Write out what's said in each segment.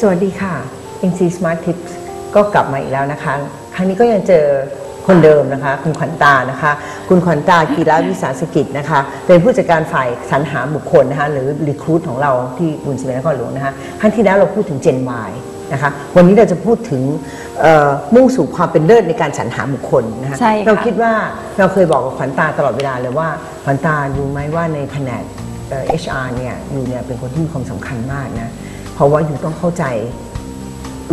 สวัสดีค่ะ NC Smart Tips ก็กลับมาอีกแล้วนะคะ ครั้งนี้ก็ยังเจอคนเดิมนะคะ คุณขวัญตานะคะ คุณขวัญตากีฬาวิสาสกิจนะคะ เป็นผู้จัดการฝ่ายสรรหาบุคคลนะคะ หรือ Recruit ของเราที่บุญสิเมนครหลวงนะคะ ครั้งที่แล้วเราพูดถึง Gen Y นะคะ วันนี้เราจะพูดถึงเอ่อมุ่งสู่ความเป็นเลิศในการสรรหาบุคคลนะคะใช่ค่ะเราคิดว่าเราเคยบอกกับขวัญตาตลอดเวลาเลยว่าขวัญตารู้ไหมว่าในแผนกเอ่อ HR เนี่ยอยู่เนี่ยเป็นคนที่มีความสำคัญมากนะเพ ราะว่าอยู่ต้องเข้าใจ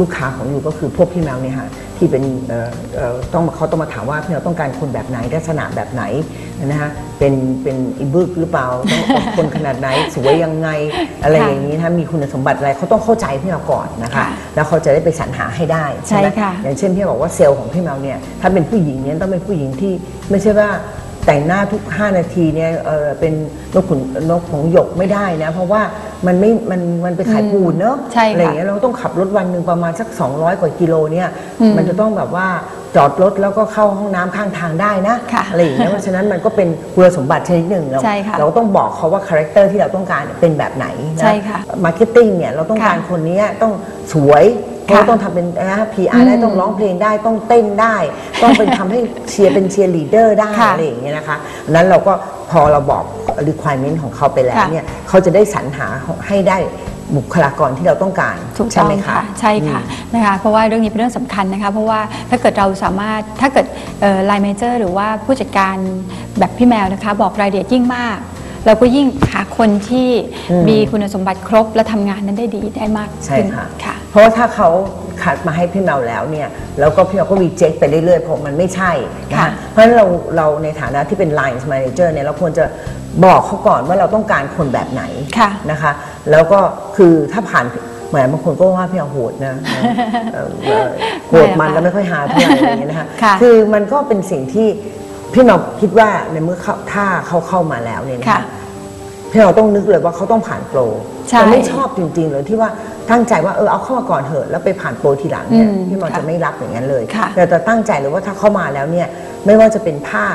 ลูกค้าของอยู่ก็คือพวกพี่แมวเนี่ยค่ะที่เป็นเอ่อเอ่อต้องมาเขาต้องมาถามว่าพี่แมวต้องการคนแบบไหนลักษณะแบบไหนนะฮะเป็นเป็นอีบึกหรือเปล่าต้องอดคนขนาดไหนสวยยังไงอะไรค่ะอย่างนี้นะคะมีคุณสมบัติอะไรเขาต้องเข้าใจพี่แมวก่อนนะคะค่ะแล้วเขาจะได้ไปสรรหาให้ได้ใช่ไหมใช่ค่ะอย่างเช่นพี่บอกว่าเซลล์ของพี่แมวเนี่ยถ้าเป็นผู้หญิงเนี่ยต้องเป็นผู้หญิงที่ไม่ใช่ว่า แต่งหน้าทุก 5 นาทีเนี่ยเออเป็นนกขุนนกของหยกไม่ได้นะ เพราะว่ามันไม่มันมันไปขายปูนเนอะใช่ค่ะอะไรอย่างเงี้ยเราต้องขับรถวันหนึ่งประมาณสัก 200 กว่ากิโลเนี่ยอืมมันจะต้องแบบว่าจอดรถแล้วก็เข้าห้องน้ำข้างทางได้นะค่ะอะไรอย่างเงี้ยเพราะฉะนั้นมันก็เป็นคุณสมบัติชนิดหนึ่งเราใช่ค่ะเราก็ต้องบอกเขาว่าคาแรคเตอร์ที่เราต้องการเป็นแบบไหนนะใช่ค่ะมาร์เก็ตติ้งเนี่ยเราต้องการค่ะคนเนี้ยต้องสวยเพราะว่าค่ะต้องทำเป็นนะ PR ได้อืมต้องร้องเพลงได้ต้องเต้นได้ ต้องเป็นทำให้เชียร์เป็นเชียร์ลีดเดอร์ได้ค่ะอะไรอย่างเงี้ยนะคะนั้นเราก็พอเราบอก requirement ของเขาไปแล้วค่ะ เนี่ยเขาจะได้สรรหาให้ได้ บุคลากรที่เราต้องการถูกใช่ต้องไหมคะค่ะใช่ค่ะนะคะเพราะว่าเรื่องนี้เป็นเรื่องสำคัญนะคะเพราะว่าถ้าเกิดเราสามารถถ้าเกิดไลน์แมเนเจอร์หรือว่าผู้จัดการแบบพี่แมวนะคะ บอกรายละเอียดยิ่งมากเราก็ยิ่งหาคนที่อืมมีคุณสมบัติครบและทำงานนั้นได้ดีได้มากใช่ขึ้นค่ะค่ะ เพราะว่าถ้าเขา คัดมาให้พี่เมาแล้วเนี่ยแล้วก็พี่เมาก็รีเจ็คไปเรื่อยๆเพราะมันไม่ใช่นะค่ะคะเพราะฉะนั้นเราเราในฐานะที่เป็น Line Manager เนี่ยเราควรจะบอกเขาก่อนว่าเราต้องการคนแบบไหนค่ะนะคะ แล้วก็คือถ้าผ่านแหมบางคนก็ว่าพี่เอาโหดนะเอ่อเอ่อโหดมันแล้วไม่ค่อยหาเท่าไหร่อะไรอย่างเงี้ยนะคะค่ะคือมันก็เป็นสิ่งที่พี่เมาคิดว่าในเมื่อเขาถ้าเขาเข้ามาแล้วเนี่ยนะคะค่ะ พี่เราต้องนึกเลยว่าเขาต้องผ่านโปรใช่แต่ไม่ชอบจริงๆเลยที่ว่าตั้งใจว่าเออเอาเข้ามาก่อนเถอะแล้วไปผ่านโปรทีหลังเนี่ยอืมพี่หมอค่ะจะไม่รับอย่างนั้นเลยค่ะ แต่จะตั้งใจเลยว่าถ้าเข้ามาแล้วเนี่ยไม่ว่าจะเป็นผ้า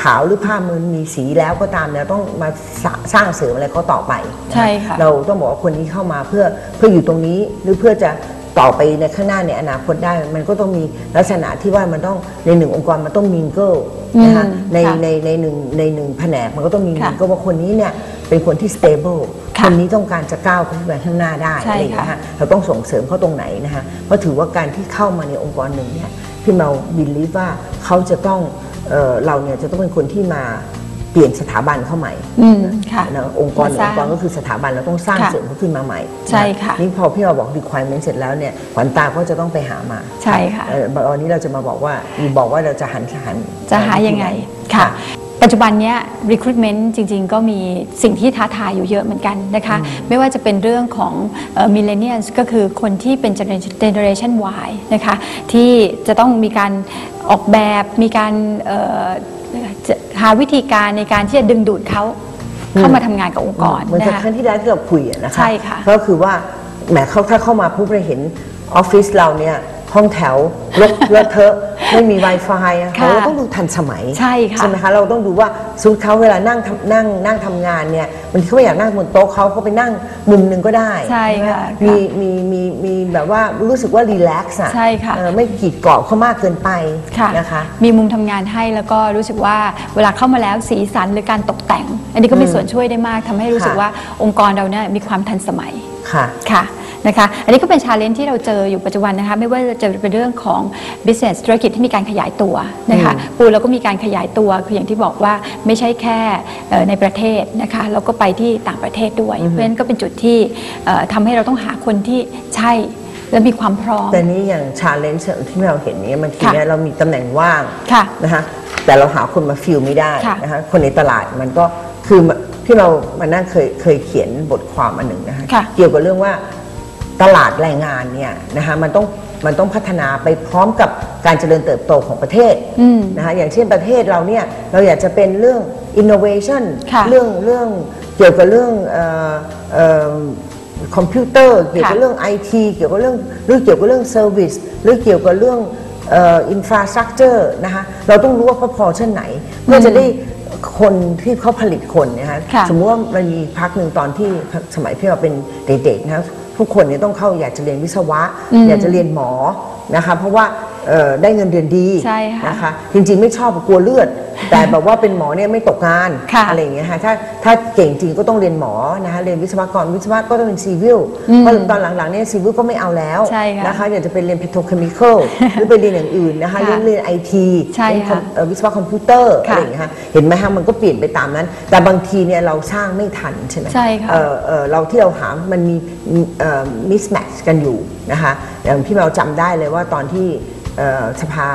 ขาวหรือผ้ามือมีสีแล้วก็ตามเนี่ยต้องมาสร้าสร้างเสริมอะไรเขาต่อไปนใช่ค่ะ เราต้องบอกว่าคนนี้เข้ามาเพื่อเพื่ออยู่ตรงนี้หรือเพื่อจะ ต่อไปในข้างหน้าในอนาคตได้มันก็ต้องมีลักษณะที่ว่ามันต้องในหนึ่งองค์กรมันต้องมิงเกิลนะคะอืมในค่ะในในหนึ่งในหนึ่งแผนกมันก็ต้องมีค่ะก็ว่าคนนี้เนี่ยเป็นคนที่ stable ค่ะคนนี้ต้องการจะก้าวขึ้นไปข้างหน้าได้ใช่อะไรอย่างเงี้ยค่ะฮะเราต้องส่งเสริมเขาตรงไหนนะคะเพราะถือว่าการที่เข้ามาในองค์กรหนึ่งเนี่ยพี่เมาบิลีฟว่าเขาจะต้องเอ่อเราเนี่ยจะต้องเป็นคนที่มา เปลี่ยนสถาบันเข้าใหม่อืมค่ะ นะองค์กรหนึ่งมาองสร้างค์กรก็คือสถาบันเราต้องสร้างค่ะเสริมเขาขึ้นมาใหม่ใช่ค่ะ นี่พอพี่เราบอก requirement เสร็จแล้วเนี่ยขวัญตาก็จะต้องไปหามา ใช่ค่ะ เอ่อวันนี้เราจะมาบอกว่าบอกว่าเราจะหันหันจะหายังไงค่ะค่ะ ปัจจุบันเนี้ย recruitment จริง ๆ ก็มีสิ่งที่ท้าทายอยู่เยอะเหมือนกันนะคะ ไม่ว่าจะเป็นเรื่องของเอ่อ millennials ก็คือคนที่เป็น generation- generation Y นะคะ ที่จะต้องมีการออกแบบมีการเอ่อจะ หาวิธีการในการที่จะดึงดูดเขาเข้ามาทำงานกับองค์กรเหมือนนะกับคะครั้งที่แล้วที่เราคุยอะนะคะใช่ค่ะก็คือว่าแหมเขาถ้าเข้ามาปุ๊บเราเห็นออฟฟิศเราเนี่ย ห้องแถวรกเลอะเทอะไม่มี Wi-Fi อะค่ะเราต้องดูทันสมัยใช่ค่ะไหมคะเราต้องดูว่าสมมุติเขาเวลานั่งทำนั่งนั่งทำงานเนี่ยบางทีเขาไม่อยากนั่งบนโต๊ะเขาเขาไปนั่งมุมหนึ่งก็ได้ใช่ค่ะมีมีมีมีแบบว่ารู้สึกว่ารีแลกซ์อะใช่ค่ะเออไม่กีดกรอบเขามากเกินไปค่ะนะคะมีมุมทำงานให้แล้วก็รู้สึกว่าเวลาเข้ามาแล้วสีสันหรือการตกแต่ง อันนี้ก็มีส่วนช่วยได้มากทำให้รู้สึกค่ะว่าองค์กรเราเนี่ยมีความทันสมัยค่ะค่ะ นะคะอันนี้ก็เป็นชาเลนจ์ที่เราเจออยู่ปัจจุบันนะคะไม่ว่าจะเป็นเรื่องของ business ธุรกิจที่มีการขยายตัวนะคะอืมปูเราก็มีการขยายตัวคืออย่างที่บอกว่าไม่ใช่แค่เอ่อในประเทศนะคะเราก็ไปที่ต่างประเทศด้วย เพราะฉะนั้นก็เป็นจุดที่เอ่อทำให้เราต้องหาคนที่ใช่และมีความพร้อม แต่นี้อย่างชาเลนจ์ที่เราเห็นเนี่ยบางทีค่ะเนี่ยเรามีตำแหน่งว่างค่ะนะคะแต่เราหาคนมาฟิลไม่ได้ค่ะนะคะคนในตลาดมันก็คือที่เรามานั่งเคยเคยเขียนบทความอันหนึ่งนะคะค่ะเกี่ยวกับเรื่องว่า ตลาดแรงงานเนี่ยนะคะมันต้องมันต้องพัฒนาไปพร้อมกับการเจริญเติบโตของประเทศอืมนะคะอย่างเช่นประเทศเราเนี่ยเราอยากจะเป็นเรื่อง innovation ค่ะเรื่องเรื่องเกี่ยวกับเรื่องเอ่อเอ่อคอมพิวเตอร์เกี่ยวกับค่ะเรื่องไอทีเกี่ยวกับเรื่องหรือเกี่ยวกับเรื่องเซอร์วิสหรือเกี่ยวกับเรื่องอินฟราสตรักเจอร์นะคะเราต้องรู้ว่าพอชั่นไหนเพื่อจะได้คนที่เขาผลิตคนนะคะค่ะสมมติว่ามันมีพักหนึ่งตอนที่สมัยที่เราเป็นเด็กๆนะคะ ทุกคนเนี่ยต้องเข้าอยากจะเรียนวิศวะอืมอยากจะเรียนหมอนะคะเพราะว่า เอ่อได้เงินเดือนดีใช่ค่ะนะคะจริงๆไม่ชอบกลัวเลือด แต่แบบว่าเป็นหมอเนี่ยไม่ตกงานค่ะอะไรอย่างเงี้ยค่ะถ้าถ้าเก่งจริงก็ต้องเรียนหมอนะคะเรียนวิศวกรวิศวะก็ต้องเป็นซีวิลอืมเพราะตอนหลังๆเนี่ยซีวิลก็ไม่เอาแล้วใช่ค่ะนะคะอยากจะไปเรียน petrochemical หรือไปเรียนอย่างอื่นนะคะค่ะเรียนเรียนไอทีใช่ค่ะวิศวะคอมพิวเตอร์ค่ะอะไรอย่างเงี้ยค่ะเห็นไหมฮะมันก็เปลี่ยนไปตามนั้น แต่บางทีเนี่ยเราสร้างไม่ทันใช่ไหม ใช่ค่ะ เอ่อเอ่อเราที่เราหา มันมีมิสแมทชกันอยู่นะคะอย่างพี่แมวจำได้เลยว่าตอนที่เอ่อ สภา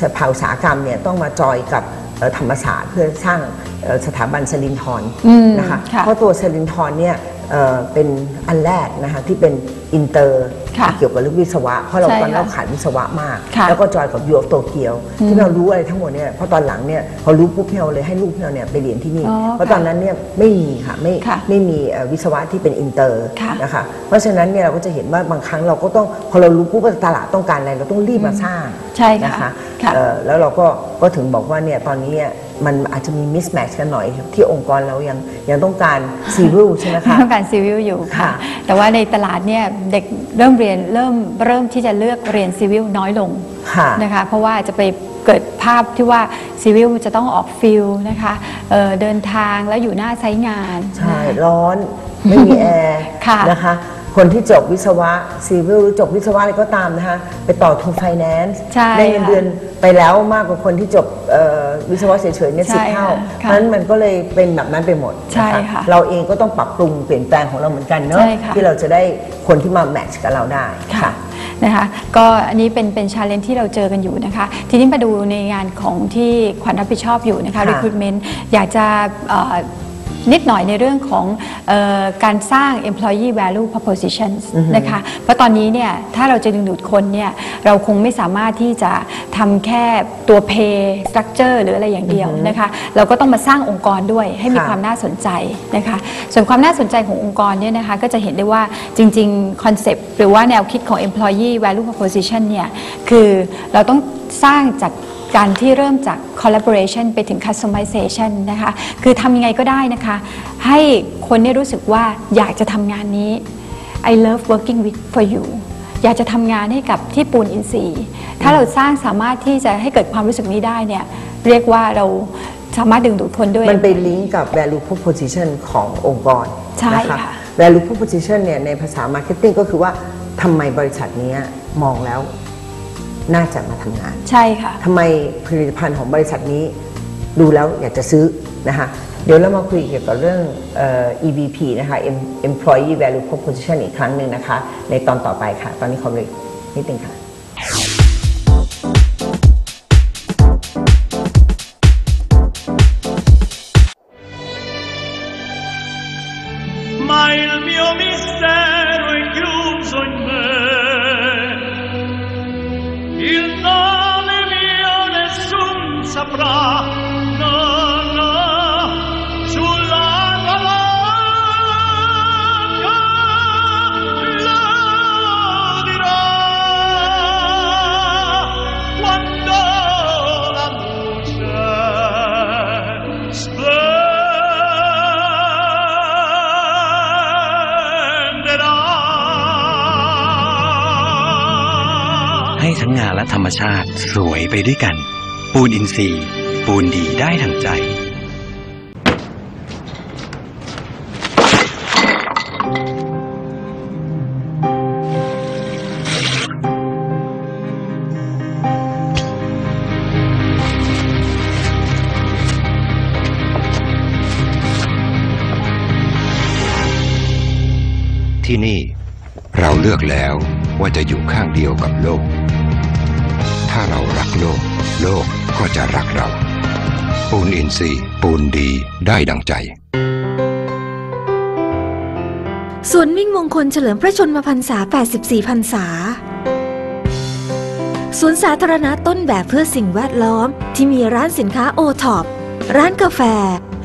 สภาอุตสาหกรรมเนี่ยต้องมาจอยกับเอ่อธรรมศาสตร์เพื่อสร้างเอ่อสถาบันสลินทรอืมนะคะค่ะเพราะตัวสลินทรเนี่ยเอ่อเป็นอันแรกนะคะที่เป็นอินเตอร์ ค่ะเกี่ยวกับเรื่องวิศวะ เพราะเราใช่ตอนนั้นค่ะเราขายวิศวะมาก ค่ะแล้วก็จอยกับยูโอโตเกียว ที่เรารู้อะไรทั้งหมดเนี่ยเพราะตอนหลังเนี่ยพอรู้ปุ๊บพี่เราเลยให้ลูกพี่เราเนี่ยไปเรียนที่นี่ อ๋อเพราะตอนนั้นเนี่ยไม่มีค่ะไม่ค่ะไม่มีเอ่อวิศวะที่เป็นอินเตอร์ค่ะนะคะเพราะฉะนั้นเนี่ยเราก็จะเห็นว่าบางครั้งเราก็ต้องพอเรารู้ปุ๊บว่าตลาดต้องการอะไรเราต้องรีบมาสร้างใช่ค่ะนะคะค่ะ เอ่อแล้วเราก็ก็ถึงบอกว่าเนี่ยตอนนี้เนี่ย มันอาจจะมีมิสแมทชกันหน่อย ที่องค์กรเรายังยังต้องการซีวิลใช่ไหมคะต้องการซีวิลอยู่ค่ะค่ะ แต่ว่าในตลาดเนี่ยเด็กเริ่มเรียนเริ่มเริ่มที่จะเลือกเรียนซีวิลน้อยลงค่ะนะคะเพราะว่าจะไปเกิดภาพที่ว่าซีวิลจะต้องออกฟิลนะคะเอ่อเดินทางแล้วอยู่หน้าไซต์งาน ใช่นะคะร้อนไม่มีแอร์ค่ะนะคะ คนที่จบวิศวะซีวิลหรือจบวิศวะอะไรก็ตามนะคะไปต่อทูไฟแนนซ์ใช่ได้เงินค่ะเดือนไปแล้วมากกว่าคนที่จบเอ่อวิศวะเฉยๆเนี่ยใช่สิบเท่าค่ะเพราะฉะนั้นมันก็เลยเป็นแบบนั้นไปหมดใช่นค่ะเราเองก็ต้องปรับปรุงเปลี่ยนแปลงของเราเหมือนกันเนาะใช่ค่ะที่เราจะได้คนที่มาแมทช์กับเราได้ค่ะนะคะก็อันนี้เป็นเป็นชาเลนจ์ที่เราเจอกันอยู่นะคะ ทีนี้มาดูในงานของที่ขวัญรับผิดชอบอยู่นะคะค่ะ recruitment อยากจะเอ่อ นิดหน่อยในเรื่องของเออการสร้าง employee value propositions นะคะเพราะตอนนี้เนี่ยถ้าเราจะดึงดูดคนเนี่ยเราคงไม่สามารถที่จะทำแค่ตัว pay structure หรืออะไรอย่างเดียวนะคะเราก็ต้องมาสร้างองค์กรด้วยให้มีค่ะความน่าสนใจนะคะส่วนความน่าสนใจขององค์กรเนี่ยนะคะก็จะเห็นได้ว่าจริงๆ คอนเซปต์หรือว่าแนวคิดของ employee value proposition เนี่ยคือเราต้องสร้างจาก การที่เริ่มจาก collaboration ไปถึง customization นะคะ คือทำยังไงก็ได้นะคะ ให้คนเนี่ยรู้สึกว่าอยากจะทำงานนี้ I love working with for you อยากจะทำงานให้กับที่ปูนอินทรีย์ ถ้าเราสร้างสามารถที่จะให้เกิดความรู้สึกนี้ได้เนี่ย เรียกว่าเราสามารถดึงดูดคนด้วย มันไปลิงก์กับ value proposition ขององค์กรใช่นค่ะ value proposition เนี่ยในภาษา marketing ก็คือว่าทำไมบริษัทเนี้ยมองแล้ว น่าจะมาทำงานใช่ค่ะ ทำไมผลิตภัณฑ์ของบริษัทนี้ ดูแล้วอยากจะซื้อนะคะเดี๋ยวเรามาคุยเกี่ยวกับเรื่องเอ่อ EVP นะคะ Em- Employee Value Proposition อีกครั้งหนึ่งนะคะ ในตอนต่อไปค่ะ ตอนนี้ขอเบรกนิดนึงค่ะ ทั้งงานและธรรมชาติสวยไปด้วยกัน ปูนอินทรีย์ ปูนดีได้ทั้งใจที่นี่เราเลือกแล้วว่าจะอยู่ข้างเดียวกับโลกาเรารักโลก โลกก็จะรักเรา ปูนอินทรีย์ปูนดีได้ดังใจสวนมิ่งมงคลเฉลิมพระชนมพรรษา 84 พรรษาสวนสาธารณะต้นแบบเพื่อสิ่งแวดล้อม ที่มีร้านสินค้าโอท็อปร้านกาแฟ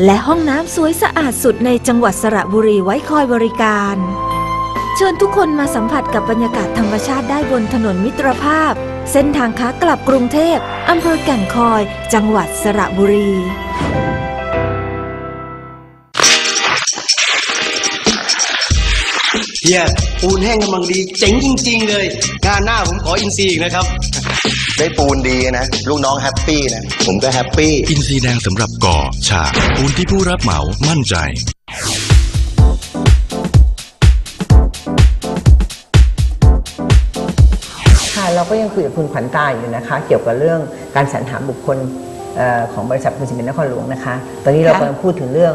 และห้องน้ำสวยสะอาดสุดในจังหวัดสระบุรีไว้คอยบริการ เชิญทุกคนมาสัมผัสกับบรรยากาศธรรมชาติได้บนถนนมิตรภาพ เส้นทางค้ากลับกรุงเทพอำเภอแก่งคอย จังหวัดสระบุรีเฮียปูนแห้งกำลังดีเจ๋งจริง ๆ เลย งานหน้าผมขออินซีอีกนะครับ ได้ปูนดีนะ ลูกน้องแฮปปี้นะ ผมก็แฮปปี้ อินซีแดงสำหรับก่อฉาบปูนที่ผู้รับเหมามั่นใจ เราก็ยังคุยกับคุณขวัญตาอยู่นะคะ เกี่ยวกับเรื่องการสรรหาบุคคลเอ่อของบริษัทปูนซีเมนต์นครหลวงนะคะ ตอนนี้เราค่ะกำลังพูดถึงเรื่อง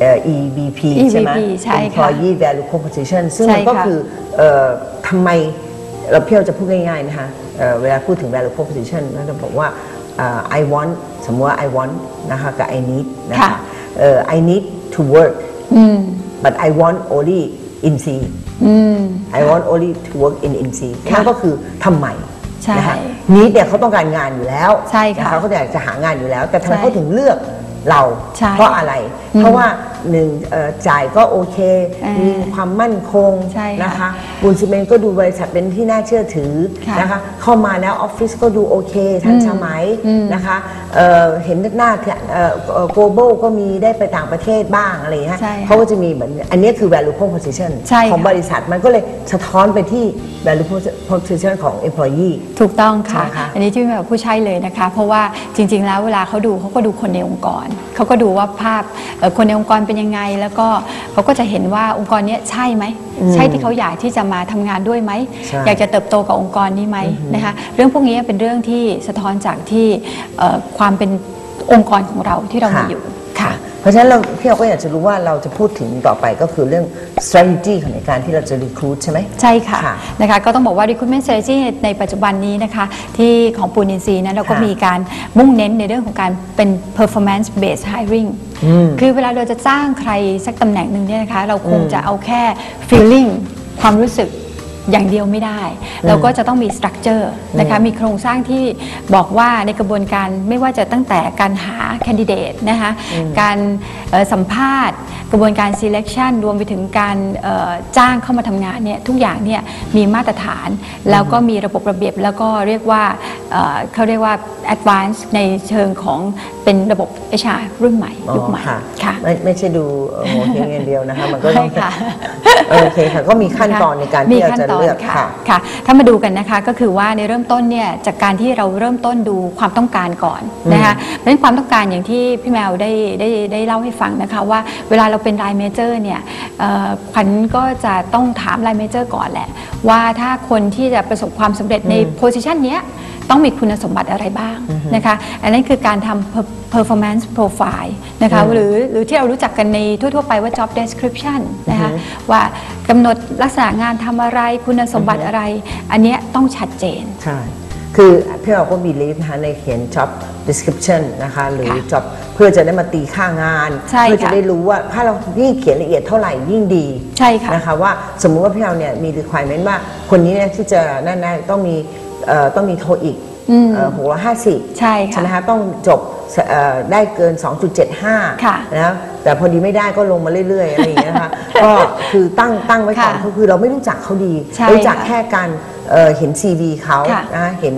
เอ่อ EVP ใช่ไหม EVP ใช่ค่ะ Employee Value Proposition ซึ่งใช่มันก็ค่ะคือเอ่อทำไมเราเพียวจะพูดง่ายๆนะคะเอ่อเวลาพูดถึง value proposition เราจะบอกว่าเอ่อ I want สมมติว่า I want นะคะกับ I need นะคะค่ะเอ่อ I need to work อืม but I want only in C อืม I want only to work in INC ค่ะนั่นก็คือทำไมใช่นะคะนี้เนี่ยเขาต้องการงานอยู่แล้วใช่ค่ะนเขาอยากจะหางานอยู่แล้ว แต่ทำไมใช่เขาถึงเลือกเราใช่เพราะอะไรอืมเพราะว่า หนึ่งเอ่อจ่ายก็โอเคอ่ามีมีความมั่นคงใช่ค่ะนะคะบุญซีเมนต์ก็ดูบริษัทเป็นที่น่าเชื่อถือค่ะนะคะเข้ามาแล้วออฟฟิศก็ดูโอเคทันสมัยอืมนะคะเอ่อเห็นหน้าเอ่อ global ก็มีได้ไปต่างประเทศบ้างอะไรอย่างเงี้ยใช่ค่ะเขาก็จะมีเหมือนอันนี้คือ value proposition ใช่ค่ะของบริษัทมันก็เลยสะท้อนไปที่ value proposition ของ employee ถูกต้องค่ะใช่ค่ะอันนี้ที่พี่แบบผู้ใช่เลยนะคะ เพราะว่าจริง ๆ แล้วเวลาเขาดูเขาก็ดูคนในองค์กรเขาก็ดูว่าภาพเอ่อคนในองค์กรเป็นยังไง แล้วก็เขาก็จะเห็นว่าองค์กรเนี้ยใช่ไหมใช่ที่เขาอยากที่จะมาทำงานด้วยไหมใช่อยากจะเติบโตกับองค์กรนี้ไหมนะคะเรื่องพวกนี้เป็นเรื่องที่สะท้อนจากที่เอ่อความเป็นองค์กรของเราที่เรามีอยู่ค่ะ เพราะฉะนั้นเราพี่เราก็อยากจะรู้ว่าเราจะพูดถึงต่อไปก็คือเรื่อง strategy ของในการที่เราจะ recruit ใช่ไห m ใช่ค่ะค่ะนะคะก็ต้องบอกว่า recruitment strategy ในปัจจุบันนี้นะคะที่ของปูนินซีนั้นเราก็ค่ะมีการมุ่งเน้นในเรื่องของการเป็น performance based hiring อืมคือเวลาเราจะจ้างใครสักตำแหน่งหนึ่งเนี่ยนะคะ เราคงจะเอาแค่ feeling ความรู้สึก อย่างเดียวไม่ได้ เราก็จะต้องมี structure นะคะมีโครงสร้างที่บอกว่าในกระบวนการไม่ว่าจะตั้งแต่การหา candidate นะคะการเอ่อสัมภาษณ์ กระบวนการ selection รวมไปถึงการเอ่อจ้างเข้ามาทำงานเนี่ยทุกอย่างเนี่ยมีมาตรฐาน แล้วก็มีระบบระเบียบแล้วก็เรียกว่าเอ่อเขาเรียกว่า advance ในเชิงของเป็นระบบ HR รุ่นใหม่ยุคใหม่ค่ะค่ะไม่ไม่ใช่ดูเอ่อโมเฮงอย่างเดียวนะคะมันก็ต้องใช่ค่ะโอเคค่ะก็มีขั้นตอนในการที่เราจะเลือกมีขั้นตนค่ะค่ะ ถ้ามาดูกันนะคะก็คือว่าในเริ่มต้นเนี่ยจากการที่เราเริ่มต้นดูความต้องการก่อนนะคะเพราะฉะนั้นความต้องการอย่างที่พี่แมวได้ได้ได้เล่าให้ฟังนะคะว่าเวลาเราเป็นรายเมเจอร์เนี่ยเอ่อขวัญก็จะต้องถามรายเมเจอร์ก่อนแหละว่าถ้าคนที่จะประสบความสำเร็จในโพสิชันเนี้ย ต้องมีคุณสมบัติอะไรบ้างนะคะอันนั้นคือการทำ per- performance profile นะคะหรือหรือที่เรารู้จักกันในทั่วๆไปว่า job description นะคะว่ากำหนดลักษณะงานทำอะไรคุณสมบัติอะไร อันเนี้ยต้องชัดเจนใช่คือพี่เราก็มีลิฟนะคะในเขียน job description นะคะหรือค่ะ job เพื่อจะได้มาตีค่างานใช่เพื่อจะค่ะได้รู้ว่าถ้าเรายิ่งเขียนละเอียดเท่าไหร่ยิ่งดีใช่ค่ะนะคะว่าสมมุติว่าพี่เราเนี่ยมี requirement ว่าคนนี้เนี่ยที่จะนั่นนะต้องมี เอ่อต้องมีโทอีกอืม หกร้อยห้าสิบใช่ค่ะใช่ไหมคะต้องจบเอ่อได้เกิน2.75ค่ะนะแต่พอดีไม่ได้ก็ลงมาเรื่อยๆอะไรอย่างเงี้ยนะคะ ก็คือตั้งตั้งไว้ก่อนค่ะก็คือเราไม่รู้จักเขาดี ใช่รู้จักค่ะแค่การเอ่อเห็น CV เขาค่ะ นะเห็น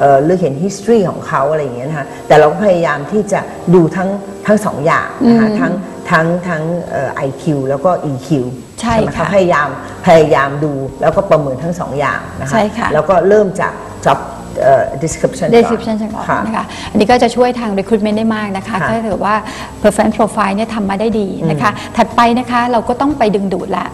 เอ่อหรือเห็น history ของเขาอะไรอย่างเงี้ยนะคะแต่เราก็พยายามที่จะดูทั้งทั้งสองอย่างนะคะอืมทั้งทั้งทั้งเอ่อ IQ แล้วก็ EQ ใช่ไหมค่ะพยายามพยายามดูแล้วก็ประเมินทั้งสองอย่างนะคะ ใช่ค่ะ แล้วก็เริ่มจาก job เอ่อ description ก่อน description ก่อนค่ะนะคะอันนี้ก็จะช่วยทาง recruitment ได้มากนะคะค่ะถ้าเกิดว่า performance profile เนี่ยทำมาได้ดีนะคะ ถัดไปนะคะเราก็ต้องไปดึงดูดละ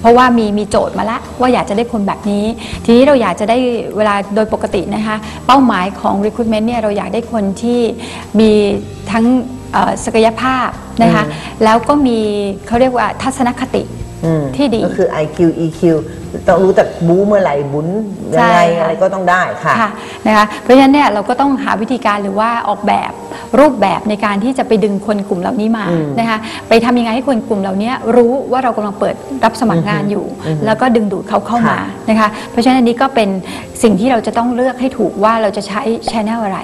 เพราะว่ามีมีโจทย์มาละว่าอยากจะได้คนแบบนี้ ทีนี้เราอยากจะได้เวลาโดยปกตินะคะเป้าหมายของ recruitment เนี่ยเราอยากได้คนที่มีทั้งเอ่อศักยภาพนะคะแล้วก็มีเขาเรียกว่าทัศนคติอืม ที่ดี ก็คือ IQ EQ ต้องรู้จักบู๊เมื่อไหร่บุญยังไงใช่ค่ะอะไรก็ต้องได้ค่ะค่ะนะคะเพราะฉะนั้นเนี่ยเราก็ต้องหาวิธีการหรือว่าออกแบบรูปแบบในการที่จะไปดึงคนกลุ่มเหล่านี้มานะคะไปทำยังไงให้คนกลุ่มเหล่านี้รู้ว่าเรากำลังเปิดรับสมัครงานอยู่ แล้วก็ดึงดูดเขาเข้ามาค่ะนะคะเพราะฉะนั้นอันนี้ก็เป็นสิ่งที่เราจะต้องเลือกให้ถูกว่าเราจะใช้ชแนลอะไร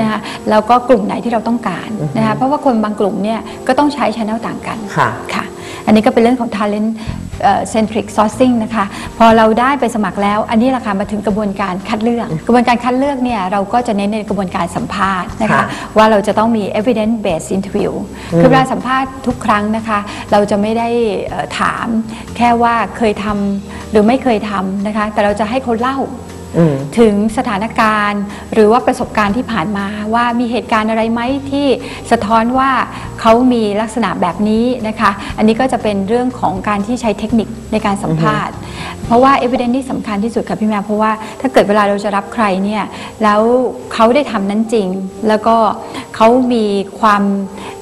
นะคะแล้วก็กลุ่มไหนที่เราต้องการนะคะเพราะว่าคนบางกลุ่มเนี่ยก็ต้องใช้ชแนลต่างกันค่ะค่ะ อันนี้ก็เป็นเรื่องของ talent เซนทริกซอร์ซิ่งนะคะ พอเราได้ไปสมัครแล้ว อันนี้ราคามาถึงกระบวนการคัดเลือก กระบวนการคัดเลือกเนี่ยเราก็จะเน้นในกระบวนการสัมภาษณ์นะคะค่ะว่าเราจะต้องมี evidence based interview คือเวลาสัมภาษณ์ทุกครั้งนะคะ เราจะไม่ได้เอ่อถามแค่ว่าเคยทำหรือไม่เคยทำนะคะ แต่เราจะให้เขาเล่าอืม ถึงสถานการณ์ หรือว่าประสบการณ์ที่ผ่านมาว่ามีเหตุการณ์อะไรไหมที่สะท้อนว่าเขามีลักษณะแบบนี้นะคะ อันนี้ก็จะเป็นเรื่องของการที่ใช้เทคนิคในการสัมภาษณ์ เพราะว่า evidence ที่สำคัญที่สุดค่ะพี่แม่เพราะว่าถ้าเกิดเวลาเราจะรับใครเนี่ยแล้วเขาได้ทำนั้นจริง แล้วก็เขามีความ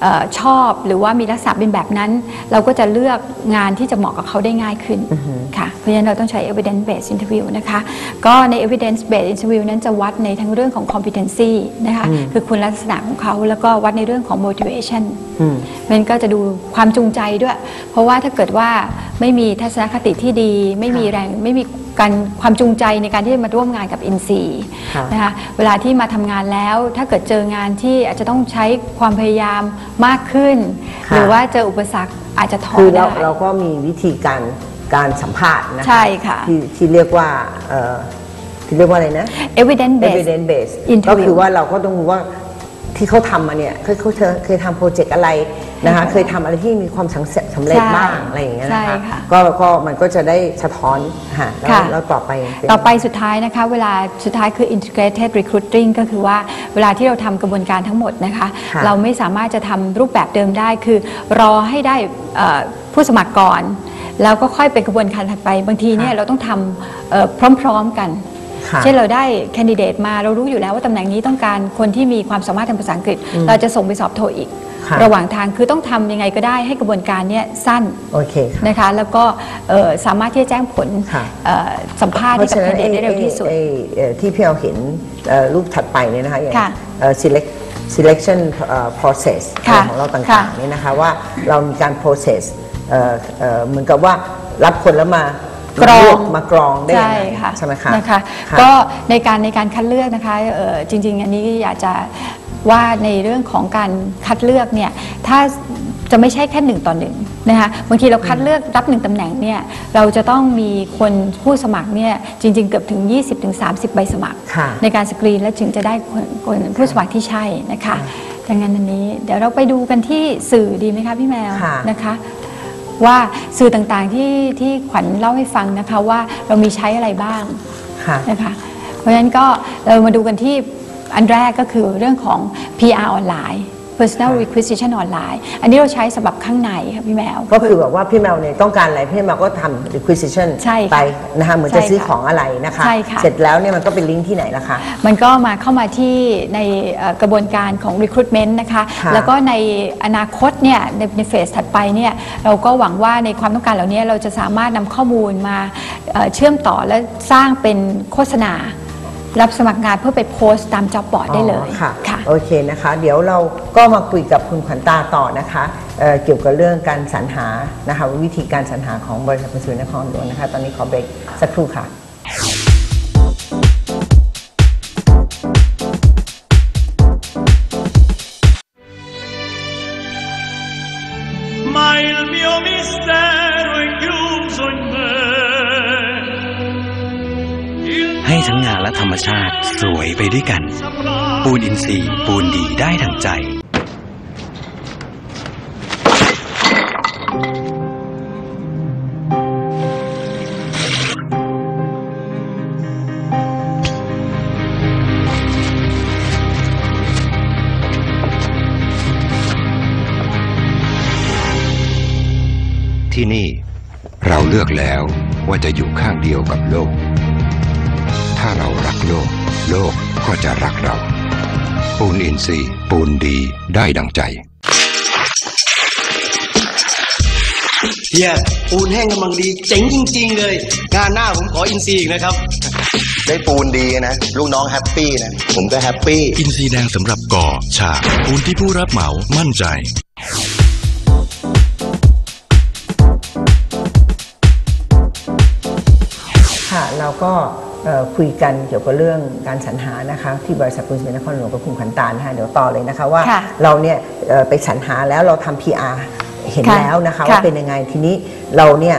เออชอบหรือว่ามีลักษณะเป็นแบบนั้น เราก็จะเลือกงานที่จะเหมาะกับเขาได้ง่ายขึ้นค่ะเพราะฉะนั้นเราต้องใช้ evidence based interview นะคะก็ใน evidence based interview นั้นจะวัดในทั้งเรื่องของ competency นะคะคือคุณลักษณะของเขาแล้วก็วัดในเรื่องของ motivation อืมมันก็จะดูความจูงใจด้วย เพราะว่าถ้าเกิดว่าไม่มีทัศนคติที่ดีไม่มีแรงไม่มีการความจูงใจในการที่จะมาร่วมงานกับ NC ค่ะนะคะเวลาที่มาทำงานแล้ว ถ้าเกิดเจองานที่อาจจะต้องใช้ความพยายามมากขึ้นค่ะหรือว่าเจออุปสรรคอาจจะท้อคือเราได้เราก็มีวิธีการการสัมภาษณ์นะคะใช่ค่ะที่ที่เรียกว่าเอ่อที่เรียกว่าอะไรนะ evidence based evidence based interview ก็คือว่าเราก็ต้องรู้ว่า ที่เขาทำมาเนี่ยเคยเขาเคยเคยทำโปรเจกต์อะไรนะคะเคยทำอะไรที่มีความสำเร็จสำเร็จใช่บ้างอะไรอย่างเงี้ยใช่นะคะค่ะ ก็ก็มันก็จะได้สะท้อนค่ะแล้วค่ะ แล้วต่อไปเป็น ต่อไปสุดท้ายนะคะ เวลาสุดท้ายคือ integrated recruiting ก็คือว่าเวลาที่เราทำกระบวนการทั้งหมดนะคะ ค่ะ เราไม่สามารถจะทำรูปแบบเดิมได้คือ รอให้ได้เอ่อผู้สมัครก่อน แล้วก็ค่อยเป็นกระบวนการถัดไป บางทีเนี่ยเราต้องทำเอ่อพร้อม ๆกันค่ะ เช่นเราได้แคนดิเดตมาเรารู้อยู่แล้วว่าตำแหน่งนี้ต้องการคนที่มีความสามารถทางภาษาอังกฤษ เราจะส่งไปสอบโทอีกค่ะระหว่างทางคือต้องทำยังไงก็ได้ให้กระบวนการเนี้สั้นโอเคค่ะนะคะแล้วก็เอ่อสามารถที่จะแจ้งผลค่ะเอ่อสัมภาษณ์เพให้ราะกับฉะแคนั้นนดิเดตได้เร็วที่สุดไอ้ไอ้เอ่อที่พี่เอาเห็นเอ่อรูปถัดไปเนี่ยนะคะอย่างค่ะเอ่อ select selection เอ่อ process ค่ะของเราต่าค่ะงๆเนี่ยนะคะว่าเรามีการ process เอ่อเอ่อเหมือนกับว่ารับคนแล้วมา กรองเลืมากรองได้ยังใช่ไงค่ะใช่ไหมคะ นะคะค่ะก็ในการในการคัดเลือกนะคะเอ่อจริง ๆ อันนี้อยากจะว่าในเรื่องของการคัดเลือกเนี่ยถ้าจะไม่ใช่แค่หนึ่งต่อหนึ่งนะคะบางทีเราคัดเลือกรับหนึ่งตำแหน่งเนี่ยเราจะต้องมีคนผู้สมัครเนี่ยจริง ๆ เกือบถึง 20-30 ใบสมัคร ค่ะในการสกรีนและถึงจะได้คนคนผู้สมัครที่ใช่นะคะดังนั้นอันนี้เดี๋ยวเราไปดูกันที่สื่อดีไหมคะพี่แมวค่ะ นะคะ ว่าสื่อต่างๆที่ที่ขวัญเล่าให้ฟังนะคะว่าเรามีใช้อะไรบ้างค่ะนะคะเพราะฉะนั้นก็เรามาดูกันที่อันแรกก็คือเรื่องของ PR ออนไลน์ personal requisition ออนไลน์อันนี้เราใช้สำหรับข้างในค่ะพี่แมว ก็คือแบบว่าพี่แมวเนี่ยต้องการอะไรพี่แมวก็ทำ requisition ใช่ค่ะไปนะคะเหมือนจะใช่ค่ะซื้อของอะไรนะคะใช่ค่ะ เสร็จแล้วเนี่ยมันก็เป็นลิงก์ที่ไหนล่ะคะ มันก็มาเข้ามาที่ในเอ่อกระบวนการของ recruitment นะคะ ค่ะแล้วก็ในอนาคตเนี่ยในในเฟสถัดไปเนี่ยเราก็หวังว่าในความต้องการเหล่านี้เราจะสามารถนำข้อมูลมาเอ่อเชื่อมต่อและสร้างเป็นโฆษณา รับสมัครงานเพื่อไปโพสต์ตามจ็อบบอร์ดได้เลยอ๋อค่ะค่ะ โอเคนะคะ เดี๋ยวเราก็มาคุยกับคุณขวัญตาต่อนะคะเอ่อเกี่ยวกับเรื่องการสรรหานะคะวิธีการสรรหาของบริษัทประสูนครหลวงนะคะ ตอนนี้ขอเบรกสักครู่ค่ะ มชาติสวยไปด้วยกัน ปูนอินทรีย์ปูนดีได้ดังใจ ที่นี่เราเลือกแล้วว่าจะอยู่ข้างเดียวกับโลก ถ้าเรารักโลก โลกก็จะรักเรา ปูนอินทรีย์ปูนดีได้ดังใจเฮียปูนแห้งกำลังดี เจ๋งจริง ๆ เลย งานหน้าผมขออินซีอีกนะครับ ได้ปูนดีนะ ลูกน้องแฮปปี้นะ ผมก็แฮปปี้ อินซีแดงสำหรับก่อฉาบปูนที่ผู้รับเหมามั่นใจค่ะเราก็เอ่อ คุยกันเกี่ยวกับเรื่องการสรรหานะคะที่บริษัทปูนซีเมนต์นครหลวงกับคุณขวัญตานะคะเดี๋ยวต่อเลยนะคะว่าค่ะเราเนี่ยเอ่อไปสรรหาแล้วเราทำ PR เห็นค่ะแล้วนะคะค่ะว่าเป็นยังไงทีนี้เราเนี่ย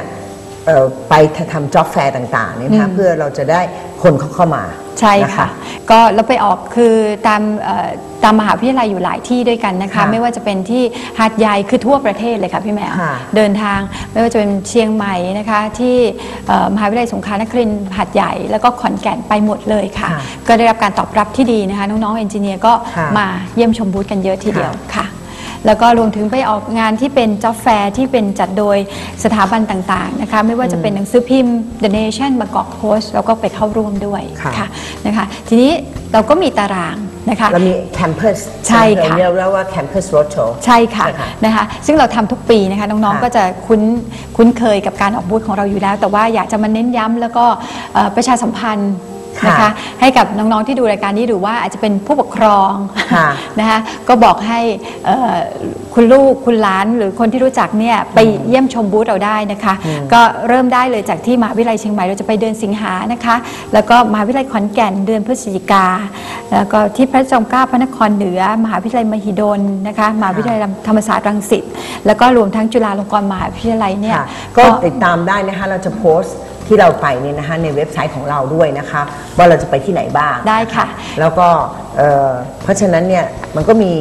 เอ่อไปทำจ็อบแฟร์ต่างๆเนี่ยนะคะเพื่อเราจะได้คนเขาเข้ามา ใช่นค่ะ ก็แล้วไปออกคือตามเอ่อตามมหาวิทยาลัยอยู่หลายที่ด้วยกันนะคะค่ะไม่ว่าจะเป็นที่หาดใหญ่คือทั่วประเทศเลยค่ะพี่แมวค่ะเดินทางไม่ว่าจะเป็นเชียงใหม่นะคะ ที่เอ่อมหาวิทยาลัยสงขลานครินทร์หาดใหญ่แล้วก็ขอนแก่นไปหมดเลยค่ะค่ะก็ได้รับการตอบรับที่ดีนะคะ น้องๆเอนจิเนียร์ก็ค่ะมาเยี่ยมชมบูธกันเยอะทีเดียวค่ะค่ะ แล้วก็รวมถึงไปออกงานที่เป็นจ็อบแฟร์ที่เป็นจัดโดยสถาบันต่างๆนะคะไม่ว่าจะเป็นหนังสือพิมพ์ The Nation บางกอกโพสต์เราก็ไปเข้าร่วมด้วยค่ะค่ะนะคะทีนี้เราก็มีตารางนะคะเรามีแคมปัสใช่ค่ะเราเรียกว่าแคมปัสโรดโชว์ใช่ค่ะใช่ค่ะนะคะซึ่งเราทำทุกปีนะคะน้องค่ะๆก็จะคุ้นคุ้นเคยกับการออกบูธของเราอยู่แล้ว แต่ว่าอยากจะมาเน้นย้ำแล้วก็เอ่อประชาสัมพันธ์ นะคะให้กับน้องๆที่ดูรายการนี้หรือว่าอาจจะเป็นผู้ปกครองค่ะนะคะก็บอกให้เอ่อคุณลูกคุณหลานหรือคนที่รู้จักเนี่ยไปเยี่ยมชมบูธเราได้นะคะ ก็เริ่มได้เลยจากที่มหาวิทยาลัยเชียงใหม่เราจะไปเดือนสิงหานะคะ แล้วก็มหาวิทยาลัยขอนแก่นเดือนพฤศจิกาแล้วก็ที่พระจอมเกล้าพระนครเหนือ มหาวิทยาลัยมหิดลนะคะมหาวิทยาลัยธรรมศาสตร์รังสิตแล้วก็รวมทั้งจุฬาลงกรณ์มหาวิทยาลัยเนี่ยค่ะก็ติดตามได้นะคะเราจะโพสต์ ที่เราไปเนี่ยนะคะในเว็บไซต์ของเราด้วยนะคะ ว่าเราจะไปที่ไหนบ้างได้ค่ะ แล้วก็เอ่อเพราะฉะนั้นเนี่ยมันก็มี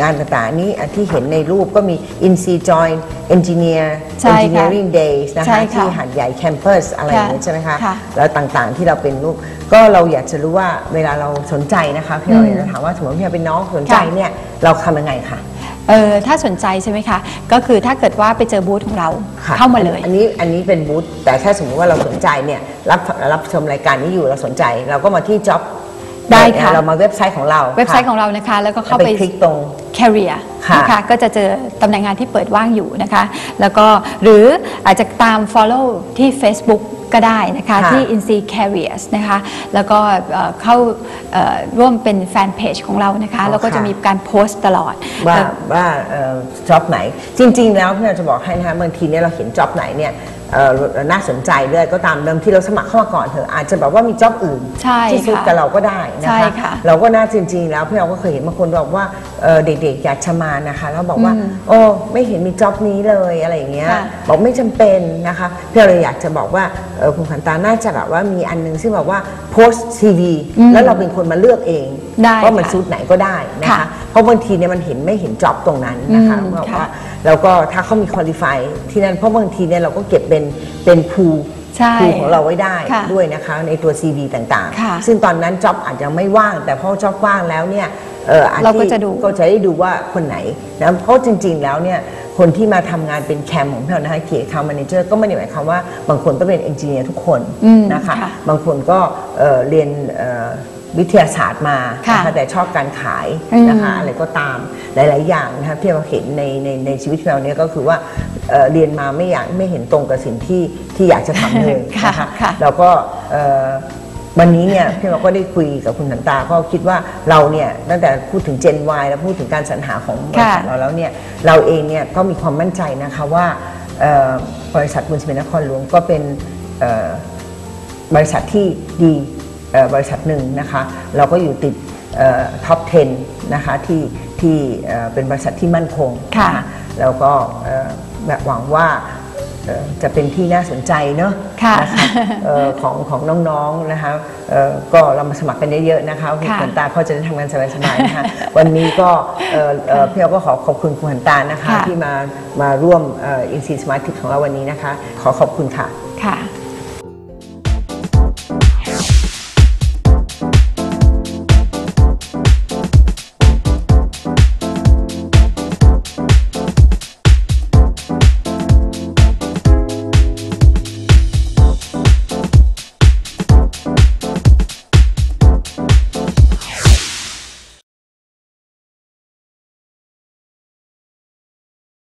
งานต่างๆนี้อันที่เห็นในรูปก็มี i n s e Joint Engineer ใช่ค่ะ Engineering Days นะใช่คะค่ะที่หาดใหญ่ Campus อะไรอย่างนี้ยใช่ไหมคะค่ะแล้วต่างๆที่เราเป็นลูกก็เราอยากจะรู้ว่าเวลาเราสนใจนะคะพี่เราอยากจะถามว่าสมมติพี่เราเป็นน้องสนใจค่ะเนี่ยเราทำยังไงคะ เออถ้าสนใจใช่ไหมคะ ก็คือถ้าเกิดว่าไปเจอบูธของเราค่ะเข้ามาเลย อันนี้อันนี้เป็นบูธแต่ถ้าสมมติว่าเราสนใจเนี่ยรับรับชมรายการนี้อยู่เราสนใจ เราก็มาที่ job ได้ค่ะ เรามาเว็บไซต์ของเราเว็บไซต์ของเรานะคะ แล้วก็เข้าไปไปคลิกตรง career ค่ะนะคะก็จะเจอตำแหน่งงานที่เปิดว่างอยู่นะคะ แล้วก็หรืออาจจะตาม follow ที่ Facebook ก็ได้นะคะค่ะที่ in c careers นะคะแล้วก็เอ่อเข้าเอ่อร่วมเป็นแฟนเพจของเรานะคะอ๋อแล้วก็จะค่ะมีการโพสต์ตลอด ว่าเอ่อว่าจ็อบไหน จริง ๆ แล้วพี่เราจะบอกให้นะคะบางทีเนี่ยเราเห็นจ็อบไหนเนี่ยเอ่อ น่าสนใจด้วยก็ตามเดิมที่เราสมัครเข้ามาก่อนเถอะอาจจะแบบว่ามีจ็อบอื่นใช่ที่ซุดค่ะกับเราก็ได้นะใช่คะค่ะเราก็น่าจริง ๆ แล้วพี่เราก็เคยเห็นบางคนบอกว่าเอ่อเด็กๆอยากจะมานะคะแล้วบอกว่าอืมโอ้ไม่เห็นมีจ็อบนี้เลยอะไรอย่างเงี้ยค่ะบอกไม่จำเป็นนะคะพี่เราเลยอยากจะบอกว่าเอ่อคุณขันตาน่าจะแบบว่ามีอันนึงซึ่งแบบว่าโพสต์ซีวีแล้วเราเป็นคนมาเลือกเองได้ว่ามันค่ะซุดไหนก็ได้นะคะค่ะเพราะบางทีเนี่ยมันเห็นไม่เห็นจ็อบตรงนั้นนะคะอืมบอกค่ะว่า แล้วก็ถ้าเขามีคุริฟายที่นั่นเพราะบางทีเนี่ยเราก็เก็บเป็นเป็นภูใช่ภูของเราไว้ได้ค่ะด้วยนะคะในตัว CV ต่างค่ะๆ ซึ่งตอนนั้นจ็อบอาจจะไม่ว่าง แต่พอจ็อบว่างแล้วเนี่ยเอออันเราก็ที่จะดูก็จะได้ดูว่าคนไหนนะเพราะจริงๆแล้วเนี่ยคนที่มาทำงานเป็นแคมของเรานะคะเขียนคาร์มาเนเจอร์ก็ไม่ได้หมายความว่าบางคนต้องเป็นเอนจิเนียร์ทุกคนอืมนะคะค่ะ บางคนก็เอ่อเรียนเอ่อ วิทยาศาสตร์มาค่ะนะคะแต่ชอบการขายอืมนะคะอะไรก็ตามหลาย ๆ อย่างนะคะที่เราเห็นในในในชีวิตเราเนี่ยก็คือว่าเอ่อเรียนมาไม่อยากไม่เห็นตรงกับสิ่งที่ที่อยากจะทำเลยค่ะนะคะค่ะ แล้วก็เอ่อวันนี้เนี่ยพี่เราก็ได้คุยกับคุณสันตาก็คิดว่าเราเนี่ยตั้งแต่พูดถึง Gen Y แล้วพูดถึงการสรรหาของบริษัทค่ะ เราแล้วเนี่ยเราเองเนี่ยก็มีความมั่นใจนะคะว่าเอ่อบริษัทบุญสเมนนครหลวงก็เป็นเอ่อบริษัทที่ดีเอ่อ บริษัทหนึ่งนะคะเราก็อยู่ติดท็อป 10 นะคะที่ที่เอ่อเป็นบริษัทที่มั่นคงค่ะนแล้วก็เอ่อแบบหวังว่าเอ่อจะเป็นที่น่าสนใจเนอะค่ะนะคะเอ่อของของน้องๆนะคะเอ่อก็เรามาสมัครกันเยอะๆนะคะคุณค่ะขันตาเขาจะได้ทำงานสบายๆนะคะวันนี้ก็เอ่อเอ่อพี่เราก็ขอขอบคุณคุณขันตานะคะค่ะที่มามาร่วมอินซีสมาร์ททิของเราวันนี้นะคะ ขอขอบคุณค่ะค่ะ